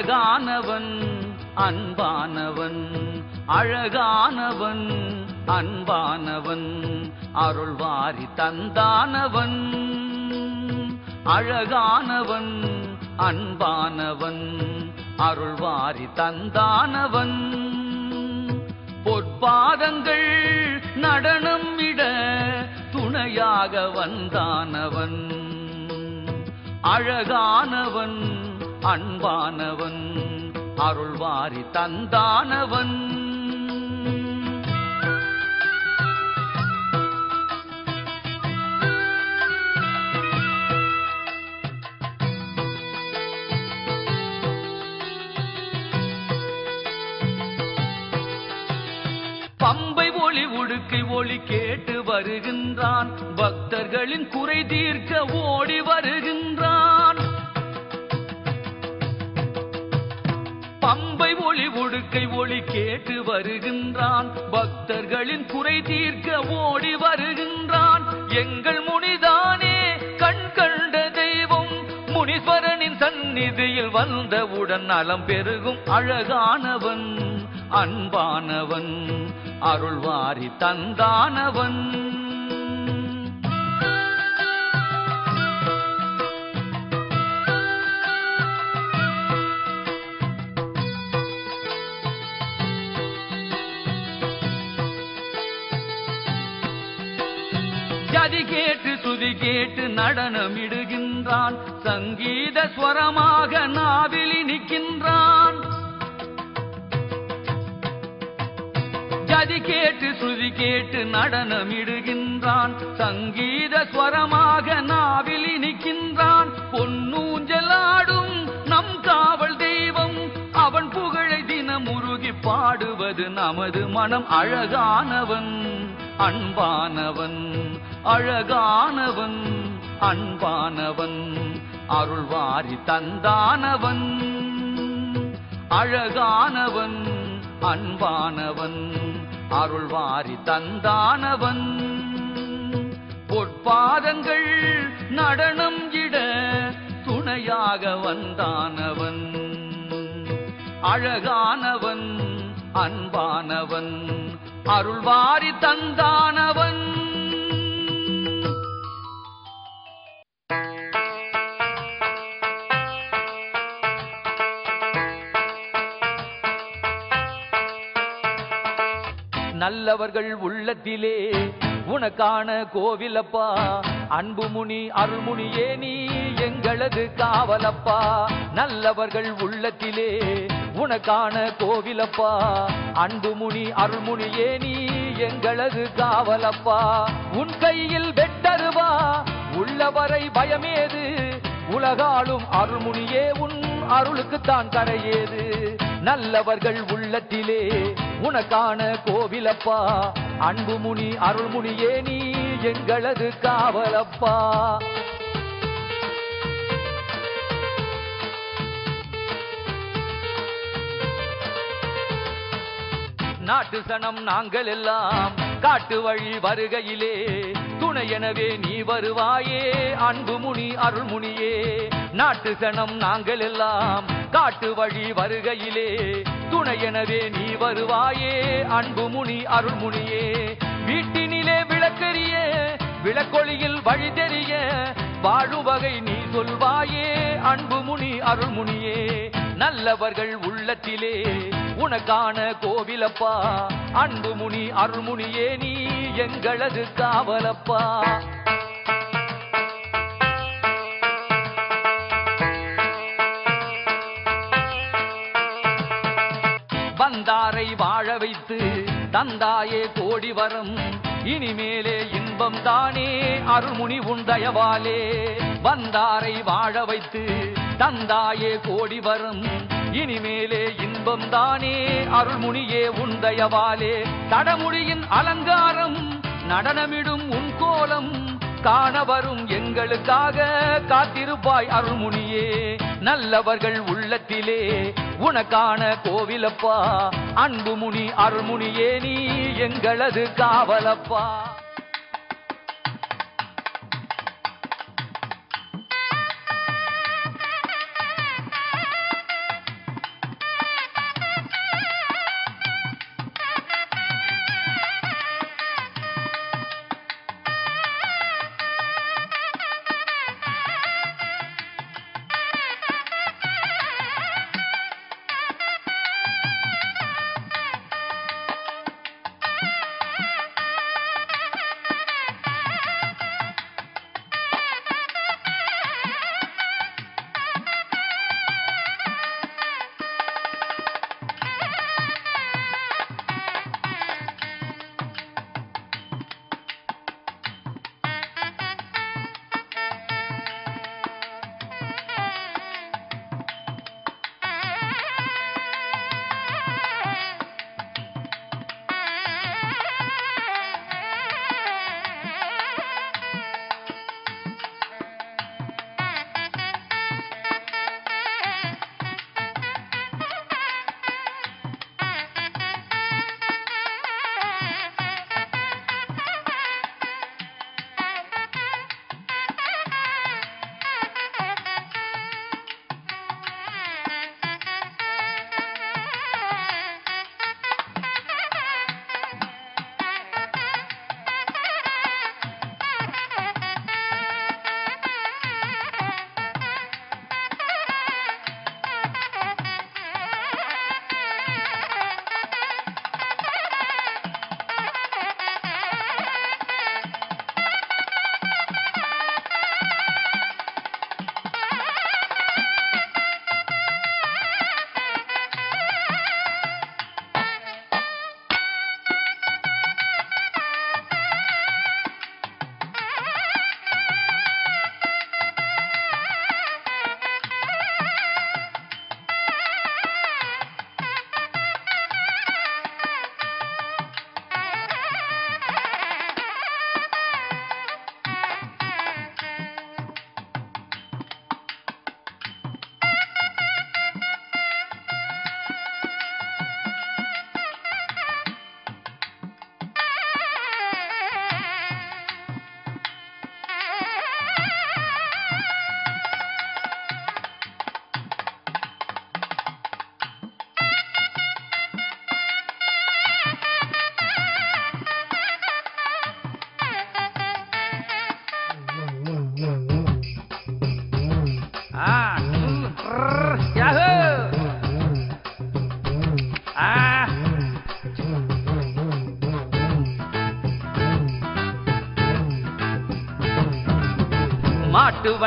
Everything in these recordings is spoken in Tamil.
அழகானவன் அன்பானவன். அழகானவன் அன்பானவன். அருள்வாரி தந்தானவன். அழகானவன் அன்பானவன். அருள்வாரி தந்தானவன். பொற்பாதங்கள் நடனம் இட துணையாக வந்தானவன். அழகானவன் அன்பானவன் அருள்வாரி தந்தானவன். பம்பை ஒளி உடுக்கை ஒளி கேட்டு வருகின்றான். பக்தர்களின் குறை தீர்க்க ஓடி வருகின்றான். பம்பை ஒளி ஒடுக்கை ஒளி கேட்டு வருகின்றான். பக்தர்களின் குறை தீர்க்க ஓடி வருகின்றான். எங்கள் முனிதானே கண் கண்ட தெய்வம். முனீஸ்வரனின் சந்நிதியில் வந்தவுடன் நலம் பெருகும் அழகானவன் அன்பானவன் அருள்வாரி தந்தானவன். ஜதி கேட்டு துதி கேட்டு நடனமிடுகின்றான். சங்கீத ஸ்வரமாக நாவிலி நிற்கின்றான். ஜதி கேட்டு சுதி கேட்டு நடனமிடுகின்றான். சங்கீத ஸ்வரமாக நாவிலி நிற்கின்றான். பொன்னூஞ்சலாடும் நம் காவல் தெய்வம் அவன் புகழை தினம் உருகி பாடுவது நமது மனம் அழகானவன் அன்பானவன். அழகானவன் அன்பானவன் அருள்வாரி தந்தானவன். அழகானவன் அன்பானவன் அருள்வாரி தந்தானவன். பொற்பாதங்கள் நடனம் இட துணையாக வந்தானவன். அழகானவன் அன்பானவன் அருள்வாரி தந்தானவன். நல்லவர்கள் உள்ளத்திலே உனக்கான கோவிலப்பா. அன்புமுனி அருள்முனியே நீ எங்களது காவலப்பா. நல்லவர்கள் உள்ளத்திலே உனக்கான கோவிலப்பா. அன்புமுனி அருள்முனியே நீ எங்களது காவலப்பா. உன் கையில் வெட்டருவா. உள்ளவரை பயமேது. உலகாலும் அருள்முனியே உன் அருளுக்குத்தான் கரையேது. நல்லவர்கள் உள்ளத்திலே உனக்கான கோவிலப்பா. அன்புமுனி அருள்முனியே நீ எங்களது காவலப்பா. நாட்டு சனம் நாங்கள் எல்லாம் காட்டு வழி வருகையிலே. துணை எனவே நீ வருவாயே அன்புமுனி அருள்முனியே. நாட்டு சனம் நாங்கள் எல்லாம் காட்டு வழி வருகையிலே துணை எனவே நீ வருவாயே அன்பு முனி அருள்முனியே வீட்டினிலே விளக்கரிய விளக்கொளியில் வழி தெரிய வாழும் வகை நீ சொல்வாயே அன்பு முனி அருள்முனியே நல்லவர்கள் உள்ளத்திலே உனக்கான கோவிலப்பா அன்பு முனி அருள்முனியே நீ எங்களது காவலப்பா. தந்தாயே கோடி வரம். இனிமேலே இன்பம் தானே அருள்முனி உண்டயவாலே வந்தாரை வாழ வைத்து தந்தாயே கோடி வரம். இனிமேலே இன்பம் தானே அருள்முனியே உண்டயவாலே தடமுடியின் அலங்காரம் நடனமிடும் உன் கோலம். காண வரும் எங்களுக்காக காத்திருப்பாய் அருள்முனியே. நல்லவர்கள் உள்ளத்திலே உனக்கான கோவிலப்பா. அன்புமுனி அருள்முனியே நீ எங்களது காவலப்பா.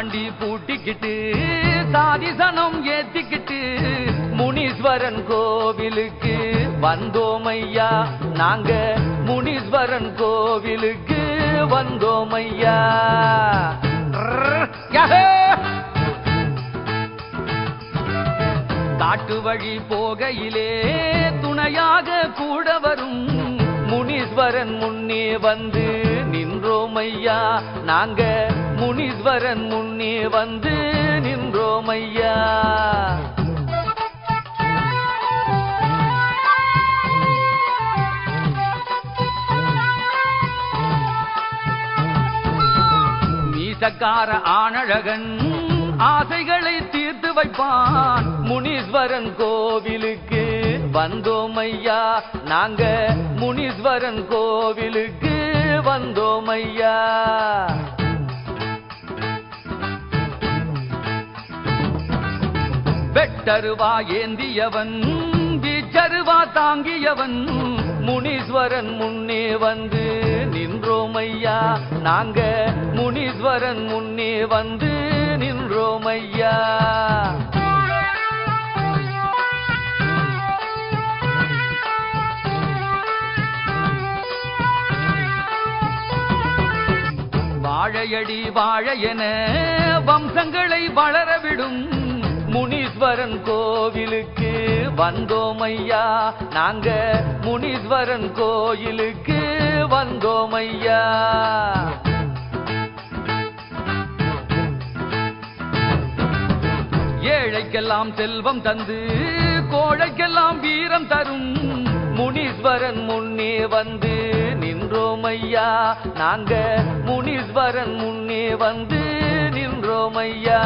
வண்டி பூட்டிக்கிட்டு சாதிசனம் ஏத்திக்கிட்டு முனீஸ்வரன் கோவிலுக்கு வந்தோமையா? நாங்க முனீஸ்வரன் கோவிலுக்கு வந்தோம் ஐயா காட்டு வழி போகையிலே துணையாக கூட வரும் முனீஸ்வரன் முன்னே வந்து நின்றோமையா நாங்க முனீஸ்வரன் முன்னே வந்து நின்றோமையா மீசக்கார ஆணழகன் ஆசைகளை தீர்த்து வைப்பான். முனீஸ்வரன் கோவிலுக்கு வந்தோமையா நாங்க முனீஸ்வரன் கோவிலுக்கு வந்தோமையா? வெட்டருவா ஏந்தியவன் வீச்சருவா தாங்கியவன் முனீஸ்வரன் முன்னே வந்து நின்றோமையா? நாங்க முனீஸ்வரன் முன்னே வந்து நின்றோமையா? வாழையடி வாழையென வம்சங்களை வளரவிடும் முனீஸ்வரன் கோவிலுக்கு வந்தோமையா? நாங்க முனீஸ்வரன் கோயிலுக்கு வந்தோமையா? ஏழைக்கெல்லாம் செல்வம் தந்து கோழைக்கெல்லாம் வீரம் தரும் முனீஸ்வரன் முன்னே வந்து நின்றோமையா? நாங்க முனீஸ்வரன் முன்னே வந்து நின்றோமையா?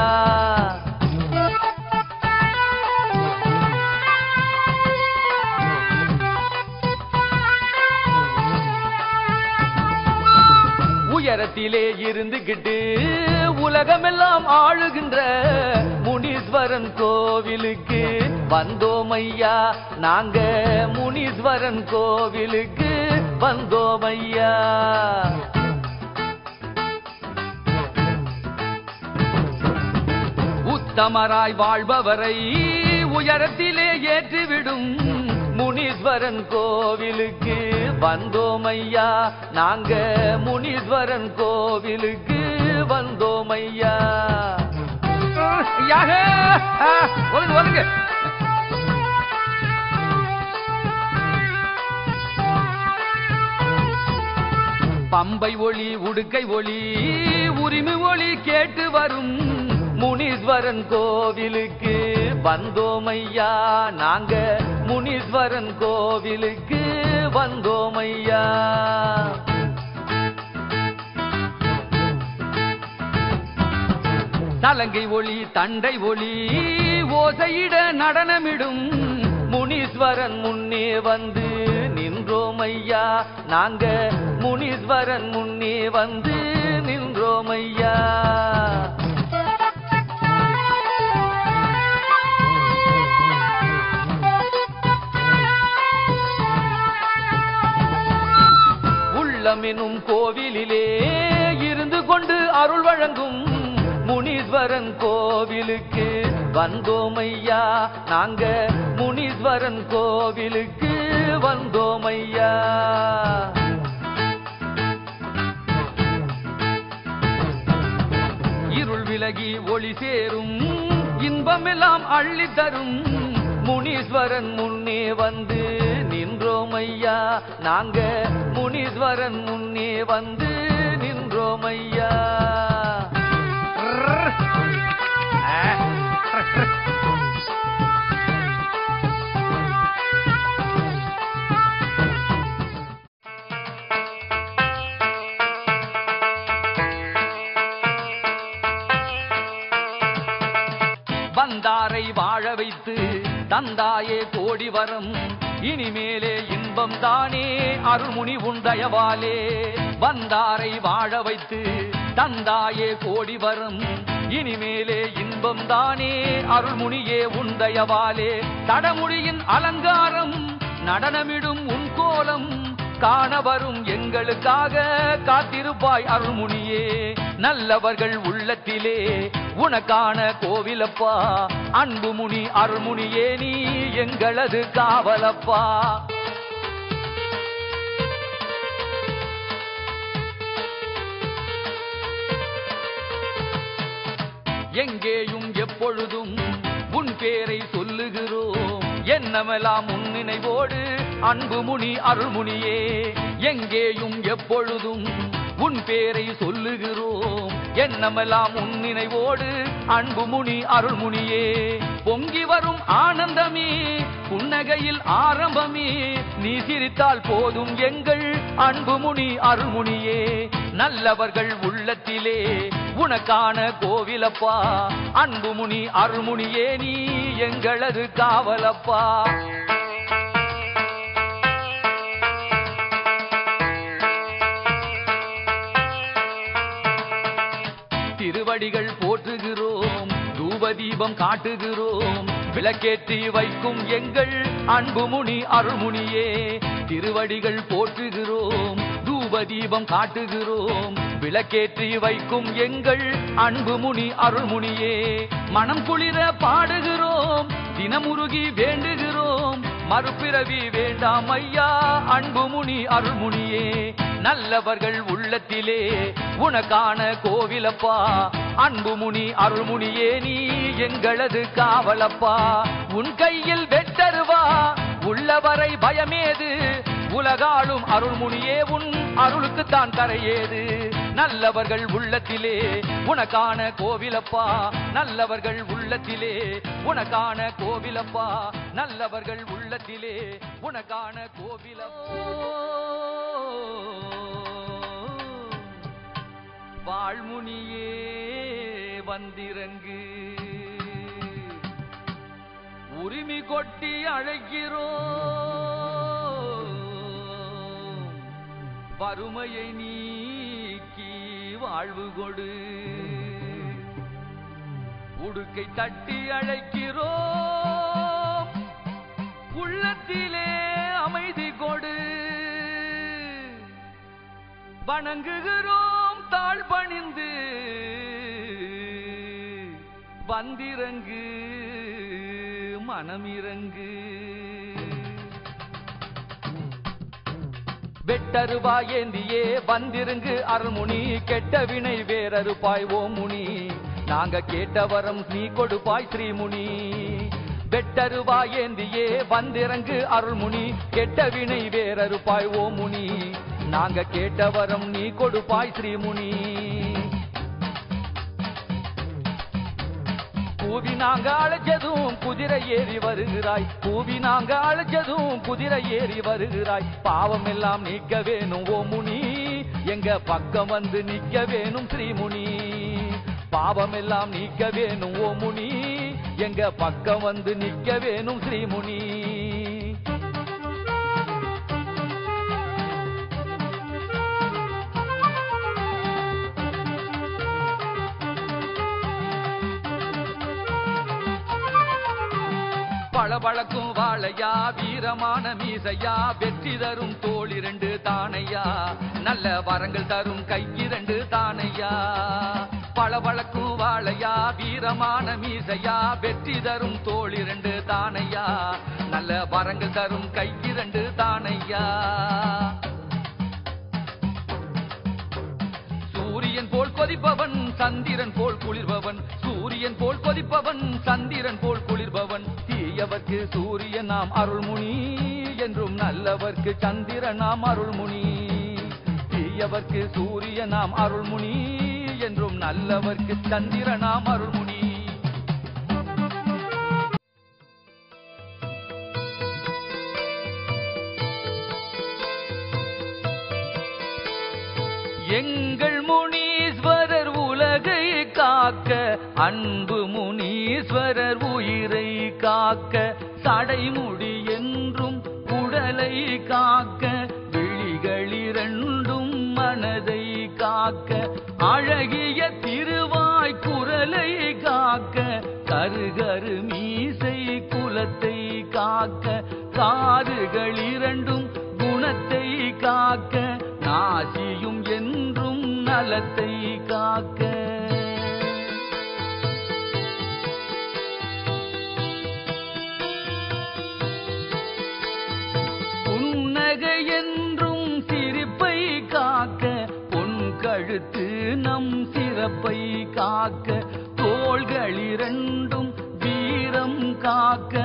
உயரத்திலே இருந்துகிட்டு உலகமெல்லாம் ஆளுகின்ற முனீஸ்வரன் கோவிலுக்கு வந்தோம் ஐயா நாங்க முனீஸ்வரன் கோவிலுக்கு வந்தோமையா? உத்தமராய் வாழ்பவரை உயரத்திலே ஏற்றிவிடும் முனீஸ்வரன் கோவிலுக்கு வந்தோமையா? நாங்க முனீஸ்வரன் கோவிலுக்கு வந்தோமையா? ஒழுங்கு ஒழுங்கு பம்பை ஒளி உடுக்கை ஒளி உரிமை ஒளி கேட்டு வரும் முனீஸ்வரன் கோவிலுக்கு வந்தோமையா நாங்க முனீஸ்வரன் கோவிலுக்கு வந்தோமையா தலங்கை ஒளி தண்டை ஒளி ஓசையிட நடனமிடும் முனீஸ்வரன் முன்னே வந்து நின்றோமையா நாங்க முனீஸ்வரன் முன்னே வந்து நின்றோமையா. உள்ளமெனும் கோவிலிலே இருந்து கொண்டு அருள் வழங்கும் முனீஸ்வரன் கோவிலுக்கு வந்தோமையா. நாங்க முனீஸ்வரன் கோவிலுக்கு வந்தோமையா. விலகி ஒளி சேரும். இன்பமெல்லாம் அள்ளி தரும். முனீஸ்வரன் முன்னே வந்து நின்றோமையா? நாங்க முனீஸ்வரன் முன்னே வந்து நின்றோம் ஐயா தந்தாயே கோடி வரம். இனிமேலே இன்பம் தானே அருள்முனி உண்டயவாலே வந்தாரை வாழ வைத்து தந்தாயே கோடி வரம். இனிமேலே இன்பம் தானே அருள்முனியே உண்டயவாலே தடமுடியின் அலங்காரம் நடனமிடும் உன் கோலம். காண வரும் எங்களுக்காக காத்திருப்பாய் அருள்முனியே. நல்லவர்கள் உள்ளத்திலே உனக்கான கோவிலப்பா. அன்புமுனி அருள்முனியே நீ எங்களது காவலப்பா. எங்கேயும் எப்பொழுதும் உன் பேரை சொல்லுகிறோம். என்னமெல்லாம் உன் நினைவோடு? அன்புமுனி அருள்முனியே எங்கேயும் எப்பொழுதும் உன் பேரை சொல்லுகிறோம். என்னமெல்லாம் உன் நினைவோடு? அன்புமுனி அருள்முனியே பொங்கி வரும் ஆனந்தமே. புன்னகையில் ஆரம்பமே. நீ சிரித்தால் போதும் எங்கள் அன்புமுனி அருள்முனியே நல்லவர்கள் உள்ளத்திலே உனக்கான கோவிலப்பா. அன்புமுனி அருள்முனியே நீ எங்களது காவலப்பா. திருவடிகள் போற்றுகிறோம் தூபதீபம் காட்டுகிறோம். விளக்கேற்றி வைக்கும் எங்கள் அன்புமுனி அருள்முனியே திருவடிகள் போற்றுகிறோம் தூபதீபம் காட்டுகிறோம். விளக்கேற்றி வைக்கும் எங்கள் அன்புமுனி அருள்முனியே மனம் குளிர பாடுகிறோம் தினமுருகி வேண்டுகிறோம். மறுபிறவி வேண்டாம் ஐயா அன்புமுனி அருள்முனியே நல்லவர்கள் உள்ளத்திலே உனக்கான கோவிலப்பா அன்புமுனி அருள்முனியே நீ எங்களது காவலப்பா. உன் கையில் வெட்டருவா. உள்ளவரை பயமேது. உலகாளும் அருள்முனியே உன் அருளுக்கு தான் கரையேது. நல்லவர்கள் உள்ளத்திலே உனக்கான கோவிலப்பா. நல்லவர்கள் உள்ளத்திலே உனக்கான கோவிலப்பா. நல்லவர்கள் உள்ளத்திலே உனக்கான கோவிலப்பா. வாழ்முனியே வந்திறங்கு. உரிமை கொட்டி அழைக்கிறோ வறுமையை நீக்கி வாழ்வு கொடு. உடுக்கை தட்டி அழைக்கிறோ உள்ளத்திலே அமைதி கொடு. வணங்குகிறோம் தாழ் பணிந்து வந்திறங்கு மனமிறங்கு. வெட்டருவா ஏந்தியே வந்திருங்கு அருள்முனி கெட்ட வினை வேறறுப்பாய் ஓ முனி. நாங்க கேட்ட வரம் நீ கொடுப்பாய் ஸ்ரீமுனி. வெட்டருவா ஏந்தியே வந்திறங்கு அருள்முனி கெட்ட வினை வேறறுப்பாய் ஓ முனி. நாங்க கேட்ட வரம் நீ கொடுப்பாய் ஸ்ரீமுனி. கூவி நாங்க அழைச்சதும் குதிரை ஏறி வருகிறாய். கூவி நாங்க அழைச்சதும் குதிரை ஏறி வருகிறாய். பாவம் எல்லாம் நீக்க வேணும் ஓ முனி. எங்க பக்கம் வந்து நிக்க வேணும் ஸ்ரீமுனி. பாவம் எல்லாம் நீக்க வேணும் ஓ முனி. எங்க பக்கம் வந்து நிக்க வேணும் ஸ்ரீமுனி. பளபளக்கும் வாழையா வீரமான மீசையா வெற்றி தரும் தோல் இரண்டு தானையா நல்ல வரங்கள் தரும் கை இரண்டு தானையா. பளபளக்கும் வாழையா வீரமான மீசையா வெற்றி தரும் தோல் இரண்டு தானையா நல்ல வரங்கள் தரும் கை இரண்டு தானையா. கொதிப்பவன் சந்திரன் போல் குளிர்பவன். சூரியன் போல் கொதிப்பவன் சந்திரன் போல் குளிர்பவன். தீயவர்க்கு சூரியன் நாம் அருள்முனி என்றும் நல்லவர்க்கு சந்திரன் நாம் அருள்முனி. தீயவர்க்கு சூரியன் நாம் அருள்முனி என்றும் நல்லவர்க்கு சந்திரன் நாம் அருள்முனி. எங்கள் அன்பு முனீஸ்வரர் உயிரை காக்க சடைமுடி என்றும் உடலை காக்க விழிகளிரண்டும் மனதை காக்க அழகிய திருவாய் குரலை காக்க கருகரு மீசை குலத்தை காக்க காதுகளிரண்டும் குணத்தை காக்க காக்க நாசியும் என்றும் நலத்தை சிறப்பை காக்க தோள்கள் இரண்டும் வீரம் காக்க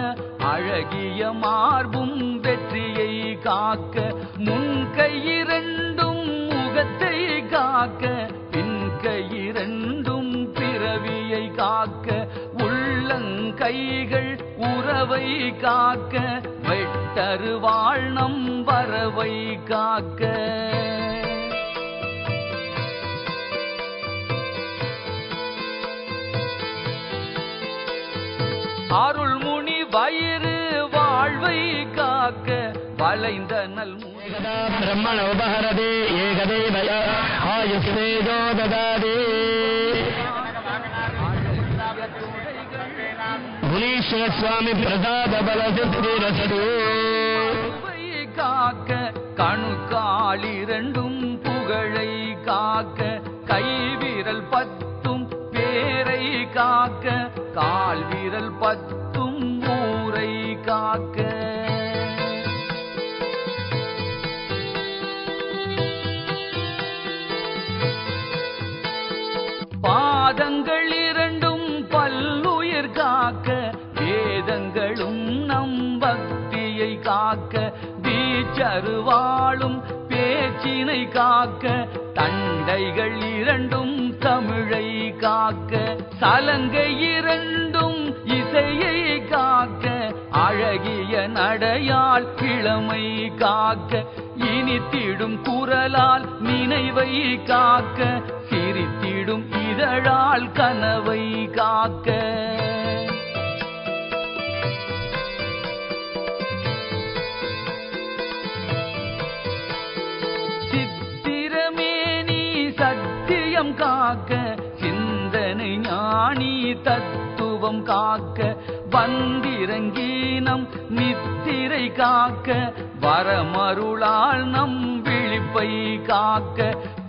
அழகிய மார்பும் வெற்றியை காக்க முன் கையிரண்டும் முகத்தை காக்க பின் கையிரண்டும் பிறவியை காக்க உள்ளங்கைகள் உறவை காக்க வெட்டரு வாழ்நம் வரவை காக்க. அருள்முனி வயிறு வாழ்வை காக்க வளைந்த நல் பிரம்மண உபகரதே ஏகதேவ ஆயுஷ்வேதோ ததாதே புலீஸ்வர சுவாமி பிரசாத பலசித்திரசதோ காக்க கணு இரண்டும் புகழை காக்க கைவிரல் பத் காக்க கால் வீரல் பத்தும் ஊரை காக்க. பாதங்கள் இரண்டும் பல்லுயிர் காக்க வேதங்களும் நம் பக்தியை காக்க தீச்சருவாளும் பேச்சினை காக்க தண்டைகள் இரண்டும் காக்க சலங்கை இரண்டும் இசையை காக்க அழகிய நடையால் கிழமை காக்க இனித்திடும் குரலால் நினைவை காக்க சிரித்திடும் இதழால் கனவை காக்க. காக்க ஞானி தத்துவம் காக்க வந்திரங்கீனம் நித்திரை காக்க வரமருளால் நம் விழிப்பை காக்க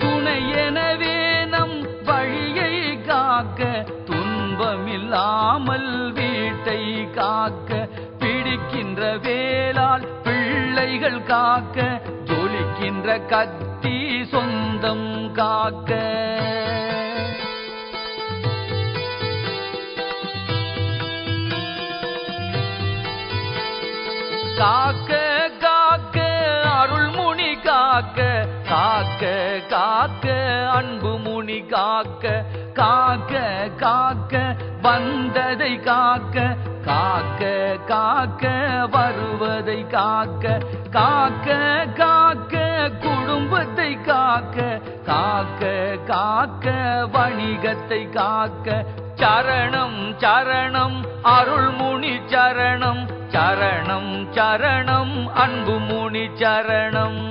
துணை எனவே நம் வழியை காக்க துன்பமில்லாமல் வீட்டை காக்க பிடிக்கின்ற வேளால் பிள்ளைகள் காக்க ஜொலிக்கின்ற கத்தி சொந்தம் காக்க. காக்க காக்க அருள்முனி காக்க காக்க காக்க அன்பு முனி காக்க காக்க காக்க வந்ததை காக்க காக்க காக்க வருவதை காக்க காக்க காக்க குடும்பத்தை காக்க காக்க காக்க வணிகத்தை காக்க சரணம் சரணம் அருள்முனி சரணம் சரணம் சரணம் அன்பு முனி சரணம்.